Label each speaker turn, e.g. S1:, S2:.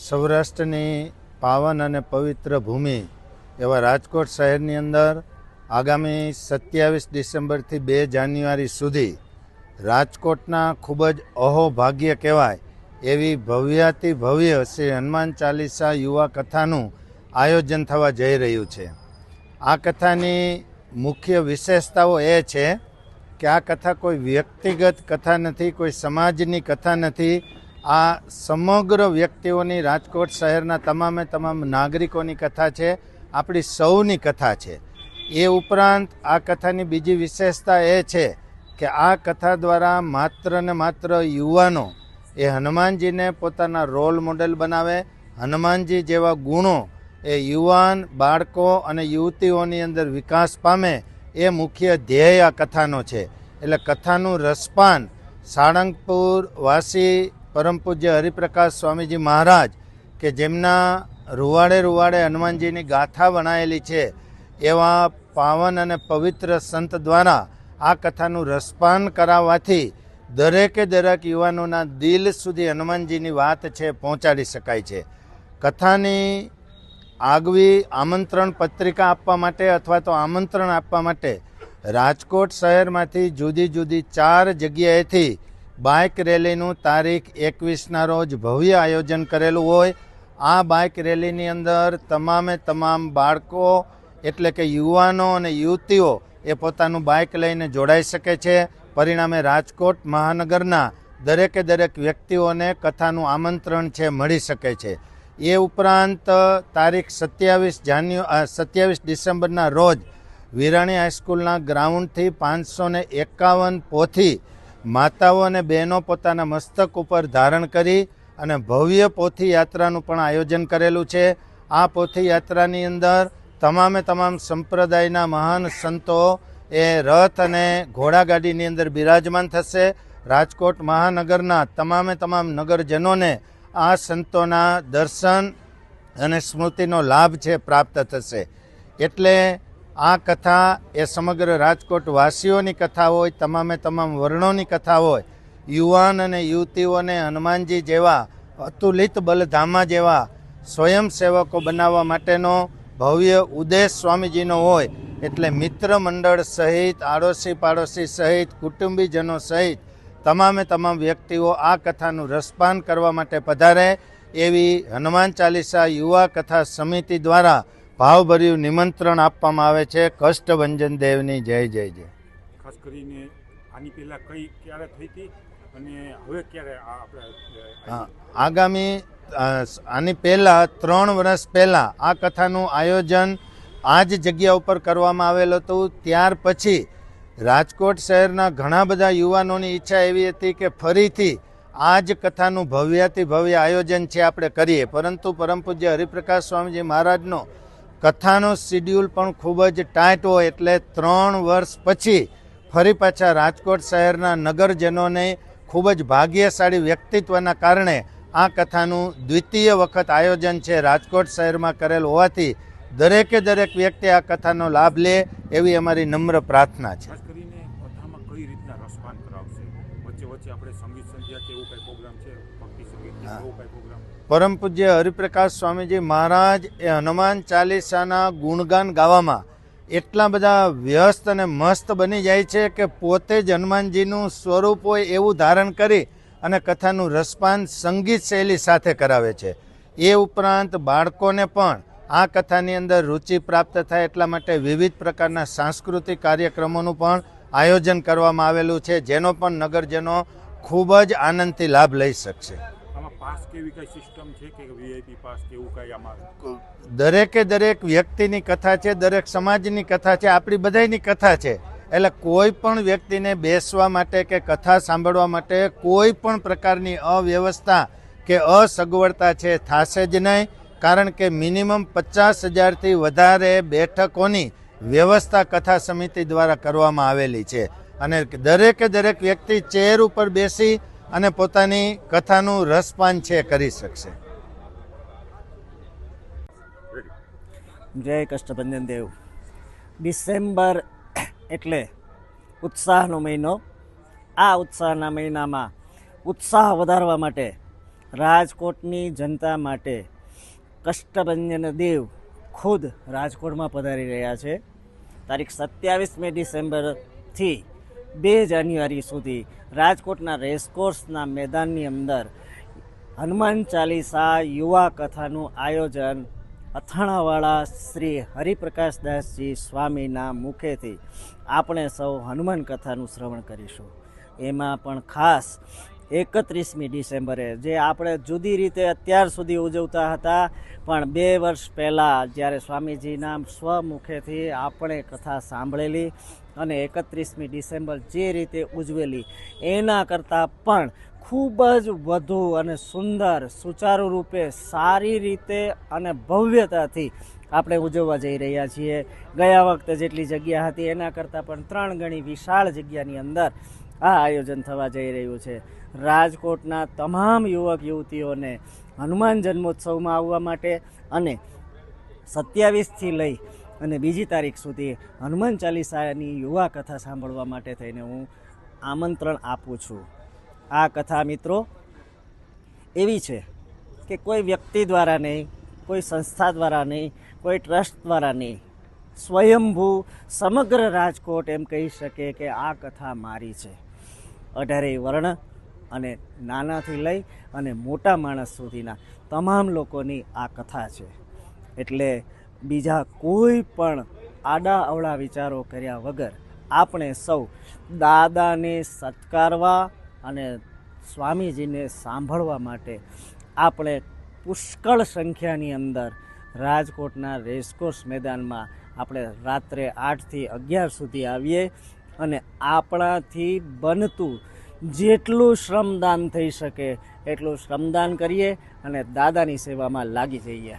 S1: સૌરાષ્ટ્રની પાવન અને પવિત્ર ભૂમિ એવા રાજકોટ શહેરની અંદર આગામી સત્યાવીસ ડિસેમ્બરથી બે જાન્યુઆરી સુધી રાજકોટના ખૂબ જ અહોભાગ્ય કહેવાય એવી ભવ્યાતિ ભવ્ય શ્રી હનુમાન ચાલીસા યુવા કથાનું આયોજન થવા જઈ રહ્યું છે. આ કથાની મુખ્ય વિશેષતાઓ એ છે કે આ કથા કોઈ વ્યક્તિગત કથા નથી, કોઈ સમાજની કથા નથી આ સમગ્ર વ્યક્તિઓની રાજકોટ શહેરના તમામે તમામ નાગરિકોની કથા છે, આપણી સૌની કથા છે. એ ઉપરાંત આ કથાની બીજી વિશેષતા એ છે કે આ કથા દ્વારા માત્ર ને માત્ર યુવાનો એ હનુમાનજીને પોતાના રોલ મોડેલ બનાવે, હનુમાનજી જેવા ગુણો એ યુવાન, બાળકો અને યુવતીઓની અંદર વિકાસ પામે એ મુખ્ય ધ્યેય આ કથાનો છે. એટલે કથાનું રસપાન સાળંગપુર વાસી પરમ પૂજ્ય હરિપ્રકાશ સ્વામીજી મહારાજ કે જેમના રૂવાડે રૂવાડે હનુમાનજીની ગાથા બનાવેલી છે, એવા પાવન અને પવિત્ર સંત દ્વારા આ કથાનું રસપાન કરાવવાથી દરેકે દરેક યુવાનોના દિલ સુધી હનુમાનજીની વાત છે, પહોંચાડી શકાય છે. કથાની આગવી આમંત્રણ પત્રિકા આપવા માટે અથવા તો આમંત્રણ આપવા માટે રાજકોટ શહેરમાંથી જુદી જુદી ચાર જગ્યાએથી બાઇક રેલીનું તારીખ એકવીસના રોજ ભવ્ય આયોજન કરેલું હોય. આ બાઇક રેલીની અંદર તમામે તમામ બાળકો, એટલે કે યુવાનો અને યુવતીઓ એ પોતાનું બાઇક લઈને જોડાઈ શકે છે. પરિણામે રાજકોટ મહાનગરના દરેકે દરેક વ્યક્તિઓને કથાનું આમંત્રણ છે, મળી શકે છે. એ ઉપરાંત તારીખ સત્યાવીસ જાન્યુ સત્યાવીસ ડિસેમ્બરના રોજ વિરાણી હાઈસ્કૂલના ગ્રાઉન્ડથી પાંચસો એકાવન પોથી માતાઓ અને બહેનો પોતાના મસ્તક ઉપર ધારણ કરી અને ભવ્ય પોથી યાત્રાનું પણ આયોજન કરેલું છે. આ પોથી યાત્રાની અંદર તમામે તમામ સંપ્રદાયના મહાન સંતો એ રથ અને ઘોડાગાડીની અંદર બિરાજમાન થશે. રાજકોટ મહાનગરના તમામે તમામ નગરજનોને આ સંતોના દર્શન અને સ્મૃતિનો લાભ છે, પ્રાપ્ત થશે. એટલે આ કથા એ સમગ્ર રાજકોટ વાસીઓની કથા હોય, તમામે તમામ વર્ણોની કથા હોય, યુવાન અને યુવતીઓને હનુમાનજી જેવા અતુલિત બલધામા જેવા સ્વયંસેવકો બનાવવા માટેનો ભવ્ય ઉદ્દેશ સ્વામીજીનો હોય, એટલે મિત્ર મંડળ સહિત, આડોશી પાડોશી સહિત, કુટુંબીજનો સહિત, તમામે તમામ વ્યક્તિઓ આ કથાનું રસપાન કરવા માટે પધારે એવી હનુમાન ચાલીસા યુવા કથા સમિતિ દ્વારા ભાવભર્યું નિમંત્રણ આપવામાં આવે છે. કષ્ટભંજન દેવની જય જય જય.
S2: ખાસ કરીને આની પહેલા કઈ ક્યારે થઈ હતી અને હવે ક્યારે આપણે
S1: આગામી આની પહેલાં ત્રણ વર્ષ પહેલાં આ કથાનું આયોજન આ જ જગ્યા ઉપર કરવામાં આવેલું હતું. ત્યાર પછી રાજકોટ શહેરના ઘણા બધા યુવાનોની ઈચ્છા એવી હતી કે ફરીથી આ જ કથાનું ભવ્યાતિ ભવ્ય આયોજન છે આપણે કરીએ. પરંતુ પરમ પૂજ્ય હરિપ્રકાશ સ્વામીજી મહારાજનો કથાનો શિડ્યુલ પણ ખૂબ જ ટાઈટ હોય એટલે ત્રણ વર્ષ પછી ફરી પાછા રાજકોટ શહેરના નગરજનોને ખૂબ જ ભાગ્યશાળી વ્યક્તિત્વના કારણે આ કથાનું દ્વિતીય વખત આયોજન છે રાજકોટ શહેરમાં કરેલ હોવાથી દરેકે દરેક વ્યક્તિ આ કથાનો લાભ લે એવી અમારી નમ્ર પ્રાર્થના છે.
S2: આપણે સંગીત સંધ્યા કે એવું કઈ પ્રોગ્રામ છે? ભક્તિ સંગીત
S1: પરમ પૂજ્ય હરિપ્રકાશ સ્વામીજી મહારાજ એ હનુમાન ચાલીસાના ગુણગાન ગાવામાં એટલા બધા વ્યસ્ત અને મસ્ત બની જાય છે કે પોતે જ હનુમાનજીનું સ્વરૂપ હોય એવું ધારણ કરી અને કથાનું રસપાન સંગીત શૈલી સાથે કરાવે છે. એ ઉપરાંત બાળકોને પણ આ કથાની અંદર રુચિ પ્રાપ્ત થાય એટલા માટે વિવિધ પ્રકારના સાંસ્કૃતિક કાર્યક્રમોનું પણ આયોજન કરવામાં આવેલું છે, જેનો પણ નગરજનો ખૂબ જ આનંદથી લાભ લઈ શકશે.
S2: પાસ કેવી કઈ સિસ્ટમ છે કે વીઆઈપી પાસ કે કઈ આમાં?
S1: દરેકે દરેક વ્યક્તિની કથા છે, દરેક સમાજની કથા છે, આપણી બધાયની કથા છે. એટલે કોઈ પણ વ્યક્તિને બેસવા માટે કે કથા સાંભળવા માટે કોઈ પણ પ્રકારની અવ્યવસ્થા કે અસગવડતા છે, થશે જ નહીં. કારણ કે મિનિમમ પચાસ હજારથી વધારે બેઠકોની વ્યવસ્થા કથા સમિતિ દ્વારા કરવામાં આવેલી છે. અને દરેકે દરેક વ્યક્તિ ચેર ઉપર બેસી અને પોતાની કથાનું રસપાન છે, કરી શકશે.
S3: જય કષ્ટભંજન દેવ. ડિસેમ્બર એટલે ઉત્સાહનો મહિનો. આ ઉત્સાહના મહિનામાં ઉત્સાહ વધારવા માટે રાજકોટની જનતા માટે કષ્ટભંજન દેવ ખુદ રાજકોટમાં પધારી રહ્યા છે. તારીખ સત્યાવીસમી ડિસેમ્બરથી બે જાન્યુઆરી સુધી રાજકોટના રેસકોર્સના મેદાનની અંદર હનુમાન ચાલીસા યુવા કથાનું આયોજન અથાણાવાળા શ્રી હરિપ્રકાશદાસજી સ્વામીના મુખેથી આપણે સૌ હનુમાન કથાનું શ્રવણ કરીશું. એમાં પણ ખાસ એકત્રીસમી ડિસેમ્બરે, જે આપણે જુદી રીતે અત્યાર સુધી ઉજવતા હતા. પણ બે વર્ષ પહેલાં જ્યારે સ્વામીજીના સ્વમુખેથી આપણે કથા સાંભળેલી અને એકત્રીસમી ડિસેમ્બર જે રીતે ઉજવેલી, એના કરતાં પણ ખૂબ જ વધુ અને સુંદર, સુચારુ રૂપે સારી રીતે અને ભવ્યતાથી આપણે ઉજવવા જઈ રહ્યા છીએ. ગયા વખતે જેટલી જગ્યા હતી, એના કરતાં પણ ત્રણ ગણી વિશાળ જગ્યાની અંદર આ આયોજન થવા જઈ રહ્યું છે. રાજકોટના તમામ યુવક, યુવતીઓને હનુમાન જન્મોત્સવમાં આવવા માટે અને સત્યાવીસથી લઈ અને બીજી તારીખ સુધી હનુમાન ચાલીસાની યુવા કથા સાંભળવા માટે થઈને હું આમંત્રણ આપું છું. આ કથા મિત્રો એવી છે કે કોઈ વ્યક્તિ દ્વારા નહીં, કોઈ સંસ્થા દ્વારા નહીં, કોઈ ટ્રસ્ટ દ્વારા નહીં, સ્વયંભૂ સમગ્ર રાજકોટ એમ કહી શકે કે આ કથા મારી છે. અઢારેય વર્ણ અને નાનાથી લઈ અને મોટા માણસ સુધીના તમામ લોકોની આ કથા છે. એટલે બીજા કોઈ પણ આડા અવળા વિચારો કર્યા વગર આપણે સૌ દાદાને સત્કારવા અને સ્વામીજીને સાંભળવા માટે આપણે પુષ્કળ સંખ્યાની અંદર રાજકોટના રેસકોર્સ મેદાનમાં આપણે રાત્રે આઠથી અગિયાર સુધી આવીએ અને આપણાથી બનતું જેટલું શ્રમદાન થઈ શકે, એટલું શ્રમદાન કરીએ અને દાદાની સેવામાં લાગી જઈએ.